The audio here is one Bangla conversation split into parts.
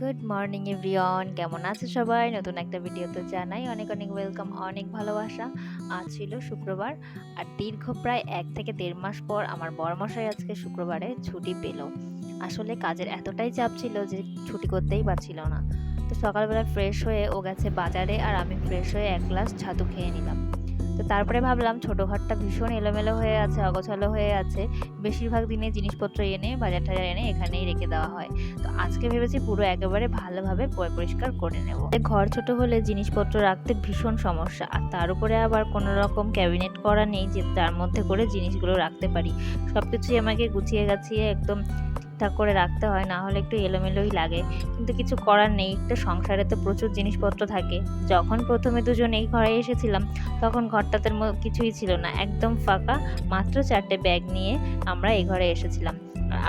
গুড মর্নিং এভরিওয়ান কেমন আছে সবাই? নতুন একটা ভিডিওতে জানাই অনেক অনেক ওয়েলকাম অনেক ভালোবাসা। আজ ছিল শুক্রবার আর দীর্ঘ প্রায় এক থেকে দেড় মাস পর আমার বড়মশাই আজকে শুক্রবারে ছুটি পেল। আসলে কাজের এতটাই চাপ ছিল যে ছুটি করতেই পারছিল না। তো সকালবেলা ফ্রেশ হয়ে ও গেছে বাজারে আর আমি ফ্রেশ হয়ে এক গ্লাস ছাতু খেয়ে নিলাম। তো তারপরে ভাবলাম ছোটো ঘরটা ভীষণ এলোমেলো হয়ে আছে, অগোছালো হয়ে আছে। বেশিরভাগ দিনে জিনিসপত্র এনে, বাজার টাজার এনে এখানেই রেখে দেওয়া হয়। তো আজকে ভেবেছি পুরো একেবারে ভালোভাবে পরিষ্কার করে নেব। ঘর ছোট হলে জিনিসপত্র রাখতে ভীষণ সমস্যা। আর তার উপরে আবার কোনো রকম ক্যাবিনেট করা নেই যে তার মধ্যে করে জিনিসগুলো রাখতে পারি। সব কিছুই আমাকে গুছিয়ে গাছিয়ে একদম ঠিকঠাক করে রাখতে হয়, না হলে একটু এলোমেলোই লাগে। কিন্তু কিছু করার নেই একটা সংসারে তো প্রচুর জিনিসপত্র থাকে। যখন প্রথমে দুজন এই ঘরে এসেছিলাম, তখন ঘরটাতে কিছুই ছিল না। একদম ফাঁকা, মাত্র চারটে ব্যাগ নিয়ে আমরা এই ঘরে এসেছিলাম।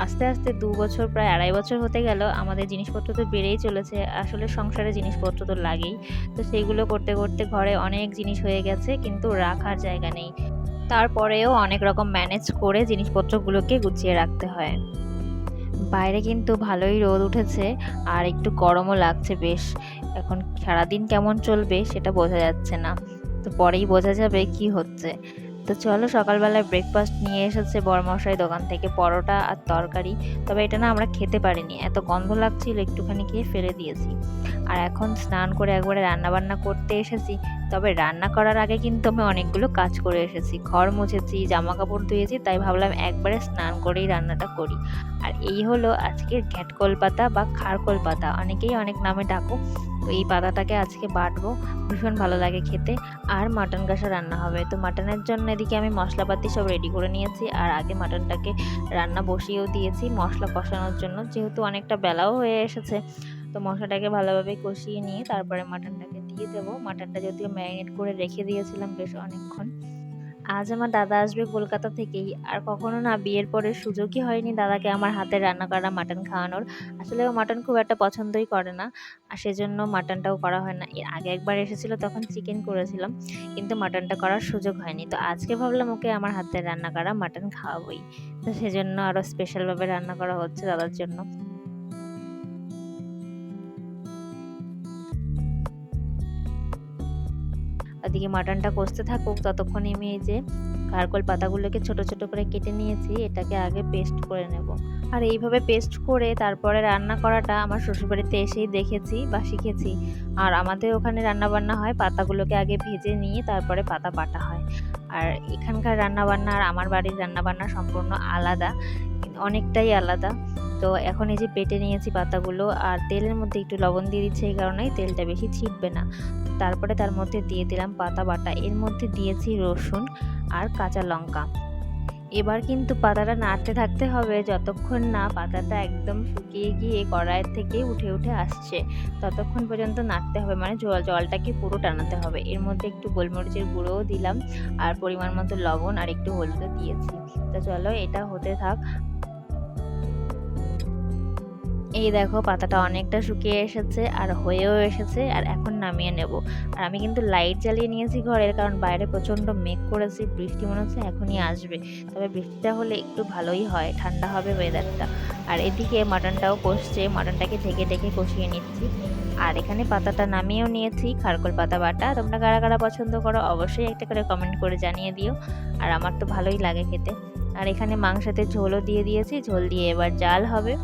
আস্তে আস্তে দু বছর, প্রায় আড়াই বছর হতে গেল, আমাদের জিনিসপত্র তো বেড়েই চলেছে। আসলে সংসারে জিনিসপত্র তো লাগেই। তো সেইগুলো করতে করতে ঘরে অনেক জিনিস হয়ে গেছে, কিন্তু রাখার জায়গা নেই। তারপরেও অনেক রকম ম্যানেজ করে জিনিসপত্রগুলোকে গুছিয়ে রাখতে হয়। বাইরে কিন্তু ভালোই রোদ উঠেছে আর একটু গরমও লাগছে বেশ। এখন সারাদিন কেমন চলবে সেটা বোঝা যাচ্ছে না। তো পরেই বোঝা যাবে কি হচ্ছে। তো চলো সকালবেলায় ব্রেকফাস্ট নিয়ে এসেছে বরমশাই দোকান থেকে পরোটা আর তরকারি। তবে এটা না আমরা খেতে পারিনি, এত গন্ধ লাগছিল, একটুখানি খেয়ে ফেলে দিয়েছি। আর এখন স্নান করে একবারে রান্না বান্না করতে এসেছি, তবে রান্না করার আগে কিন্তু আমি অনেকগুলো কাজ করে এসেছি। ঘর মুছেছি জামা কাপড় ধুয়েছি, তাই ভাবলাম একবারে স্নান করেই রান্নাটা করি। আর এই হলো আজকের ঘ্যাটকল পাতা বা খারকল পাতা অনেকেই অনেক নামে ডাকো। তো এই পাতাটাকে আজকে বাটবো। ভীষণ ভালো লাগে খেতে। আর মাটন কষা রান্না হবে। তো মাটনের জন্য এদিকে আমি মশলাপাতি সব রেডি করে নিয়েছি। আর আগে মাটনটাকে রান্না বসিয়েও দিয়েছি মশলা কষানোর জন্য। যেহেতু অনেকটা বেলাও হয়ে এসেছে, তো মশলাটাকে ভালোভাবে কষিয়ে নিয়ে তারপরে মাটনটাকে দিয়ে দেবো। মাটনটা যদিও ম্যারিনেট করে রেখে দিয়েছিলাম বেশ অনেকক্ষণ। আজ আমার দাদা আসবে কলকাতা থেকেই। আর কখনো না বিয়ের পরে সুযোগই হয়নি দাদাকে আমার হাতে রান্না করা মাটন খাওয়ানোর। আসলে ও মাটন খুব একটা পছন্দই করে না, আর সেজন্য মাটনটাও করা হয় না। এর আগে একবার এসেছিল, তখন চিকেন করেছিলাম, কিন্তু মাটনটা করার সুযোগ হয়নি। তো আজকে ভাবলাম ওকে আমার হাতে রান্না করা মাটন খাওয়াবোই। তো সেজন্য আরও স্পেশালভাবে রান্না করা হচ্ছে দাদার জন্য। ওদিকে মাটনটা কষতে থাকুক, ততক্ষণে আমি এই যে কারকল পাতাগুলোকে ছোট ছোট করে কেটে নিয়েছি, এটাকে আগে পেস্ট করে নেব। আর এইভাবে পেস্ট করে তারপরে রান্না করাটা আমার শ্বশুরবাড়িতে এসেই দেখেছি বা শিখেছি। আর আমাদের ওখানে রান্না বান্না হয়, পাতাগুলোকে আগে ভেজে নিয়ে তারপরে পাতা পাটা হয়। আর এখানকার রান্না বান্না আর আমার বাড়ির রান্না বান্না সম্পূর্ণ আলাদা, অনেকটাই আলাদা। তো এখন এই যে পেটে নিয়েছি পাতাগুলো, আর তেলের মধ্যে একটু লবণ দিয়ে দিচ্ছে এই কারণেই তেলটা বেশি ছিটবে না। তারপরে তার মধ্যে দিয়ে দিলাম পাতা বাটা। এর মধ্যে দিয়েছি রসুন আর কাঁচা লঙ্কা। এবার কিন্তু পাতাটা নাড়তে থাকতে হবে। যতক্ষণ না পাতাটা একদম শুকিয়ে গিয়ে কড়াইয়ের থেকে উঠে উঠে আসছে, ততক্ষণ পর্যন্ত নাড়তে হবে। মানে জল, জলটাকে পুরো টানাতে হবে। এর মধ্যে একটু গোলমরিচের গুঁড়োও দিলাম আর পরিমাণ মতো লবণ আর একটু হলুদও দিয়েছি। তো চলো এটা হতে থাক। এই দেখো পাতাটা অনেকটা শুকিয়ে এসেছে আর হয়েও এসেছে আর এখন নামিয়ে নেব। আর আমি কিন্তু লাইট জ্বালিয়ে নিয়েছি ঘরের কারণ বাইরে প্রচণ্ড মেঘ করেছি, বৃষ্টি মনে হচ্ছে এখনই আসবে। তবে বৃষ্টিটা হলে একটু ভালোই হয়, ঠান্ডা হবে ওয়েদারটা আর এদিকে মাটনটাও কষছে মাটনটাকে ঢেকে ঢেকে কষিয়ে নিচ্ছি। আর এখানে পাতাটা নামিয়েও নিয়েছি, খারকল পাতা বাটা। তোমরা কারা কারা পছন্দ করো অবশ্যই একটা করে কমেন্ট করে জানিয়ে দিও। আর আমার তো ভালোই লাগে খেতে। আর এখানে মাংসতে ঝোলও দিয়ে দিয়েছি, ঝোল দিয়ে এবার জাল হবে।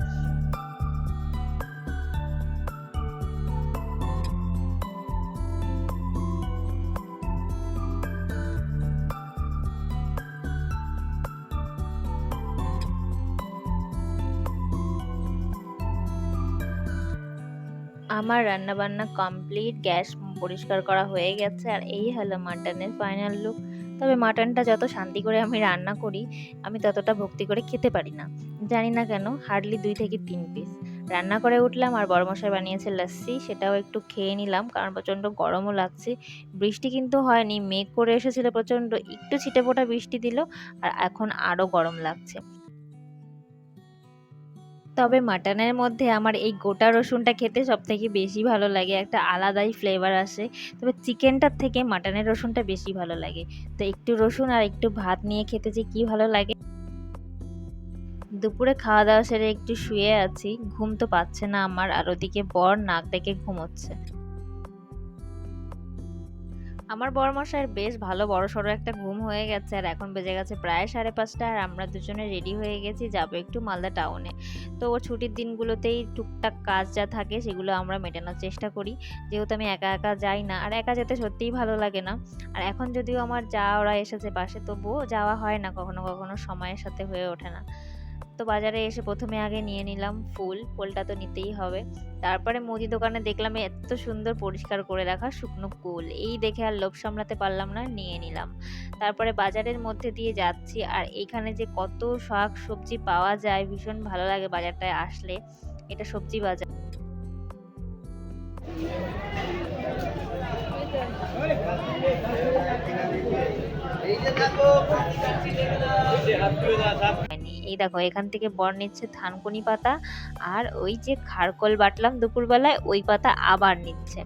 আমার রান্নাবান্না কমপ্লিট গ্যাস পরিষ্কার করা হয়ে গেছে, আর এই হলো মাটনের ফাইনাল লুক তবে মাটনটা যত শান্তি করে আমি রান্না করি, আমি ততটা ভক্তি করে খেতে পারি না। জানি না কেন হার্ডলি দুই থেকে তিন পিস রান্না করে উঠলাম, আর বড়মশাই বানিয়েছে লস্যি সেটাও একটু খেয়ে নিলাম, কারণ প্রচণ্ড গরমও লাগছে। বৃষ্টি কিন্তু হয়নি, মেঘ করে এসেছিল প্রচণ্ড, একটু ছিটে ফোটা বৃষ্টি দিল, আর এখন আরও গরম লাগছে। তবে মাটনের মধ্যে আমার এই গোটা রসুনটা খেতে সবথেকে বেশি ভালো লাগে। একটা আলাদাই ফ্লেভার আসে। তবে চিকেনটার থেকে মাটনের রসুনটা বেশি ভালো লাগে। তো একটু রসুন আর একটু ভাত নিয়ে খেতে যে কী ভালো লাগে। দুপুরে খাওয়া দাওয়া সেরে একটু শুয়ে আছি। ঘুম তো পাচ্ছে না আমার। আর ওদিকে বর নাক দেখে ঘুমোচ্ছে। আমার বড়মশাইয়ের বেশ ভালো বড় সড়ো একটা ঘুম হয়ে গেছে আর এখন বেজে গেছে প্রায় সাড়ে পাঁচটা আর আমরা দুজনে রেডি হয়ে গেছি যাব একটু মালদা টাউনে তো ওর ছুটির দিনগুলোতেই টুকটাক কাজ যা থাকে সেগুলো আমরা মেটানোর চেষ্টা করি। যেহেতু আমি একা একা যাই না, আর একা যেতে সত্যিই ভালো লাগে না। আর এখন যদিও আমার যা ওরা এসেছে পাশে, তবুও যাওয়া হয় না কখনো কখনো সময়ের সাথে হয়ে ওঠে না। তো বাজারে এসে প্রথমে আগে নিয়ে নিলাম ফুল, ফুলটা তো নিতেই হবে। তারপরে মুদি দোকানে দেখলাম এত সুন্দর পরিষ্কার করে রাখা শুকনো কুল। এই দেখে আর লোভ সামলাতে পারলাম না, নিয়ে নিলাম। তারপরে বাজারের মধ্যে দিয়ে যাচ্ছি আর এইখানে যে কত শাক সবজি পাওয়া যায়, ভীষণ ভালো লাগে বাজারটায় আসলে। এটা সবজি বাজার। এই যে হয়নি। এই দেখো, এখান থেকে বর নিচ্ছে থানকুনি পাতা আর ওই যে খারকোল বাটলাম দুপুরবেলায়, ওই পাতা আবার নিচ্ছে।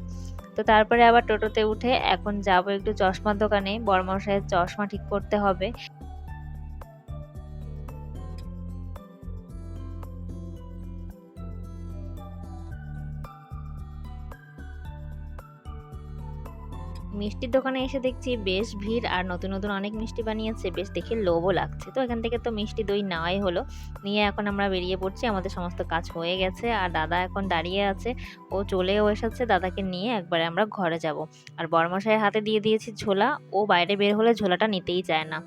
তো তারপরে আবার টোটোতে উঠে এখন যাব একটু চশমার দোকানে, বরমশাইয়ের চশমা ঠিক করতে হবে। মিষ্টির দোকানে এসে দেখছি বেশ ভিড় আর নতুন নতুন অনেক মিষ্টি বানিয়েছে। বেশ দেখে লোভও লাগছে। তো এখান থেকে তো মিষ্টি দই নেওয়াই হলো। নিয়ে এখন আমরা বেরিয়ে পড়ছি। আমাদের সমস্ত কাজ হয়ে গেছে আর দাদা এখন দাঁড়িয়ে আছে। ও চলেও এসেছে। দাদাকে নিয়ে একবারে আমরা ঘরে যাব। আর বরমশাইয়ের হাতে দিয়ে দিয়েছি ঝোলা। ও বাইরে বের হলে ঝোলাটা নিতেই চায় না।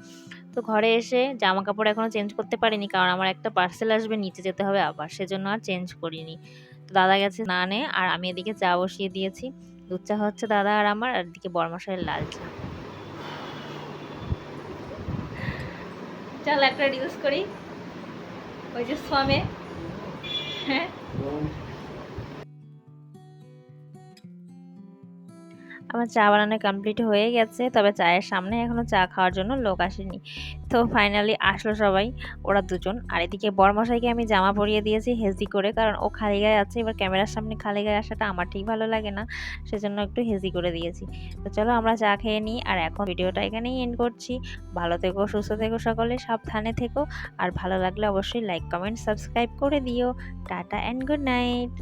তো ঘরে এসে জামা কাপড় এখনও চেঞ্জ করতে পারিনি কারণ আমার একটা পার্সেল আসবে, নিচে যেতে হবে আবার। সেজন্য আর চেঞ্জ করিনি। তো দাদা গেছে না নে আর আমি এদিকে চা বসিয়ে দিয়েছি। দুধ চা হচ্ছে দাদা আর আমার, আর এদিকে বরমশাইয়ের লাল চা। চল একটা রিলস করি। ওই যে সোয়ামে হ্যাঁ? আমার চা বানানো কমপ্লিট হয়ে গেছে, তবে চায়ের সামনে এখনও চা খাওয়ার জন্য লোক আসেনি। তো ফাইনালি আসলো সবাই, ওরা দুজন। আর এদিকে বরমশাইকে আমি জামা পরিয়ে দিয়েছি হেজি করে, কারণ ও খালি গায়ে আছে, এবার ক্যামেরার সামনে খালি গায়ে আসাটা আমার ঠিক ভালো লাগে না, সেজন্য একটু হেজি করে দিয়েছি। তো চলো আমরা চা খেয়ে নিই, আর এখন ভিডিওটা এখানেই এন্ড করছি। ভালো থেকো, সুস্থ থেকো সকলে, সাবধানে থেকো। আর ভালো লাগলে অবশ্যই লাইক কমেন্ট সাবস্ক্রাইব করে দিও। Tata and good night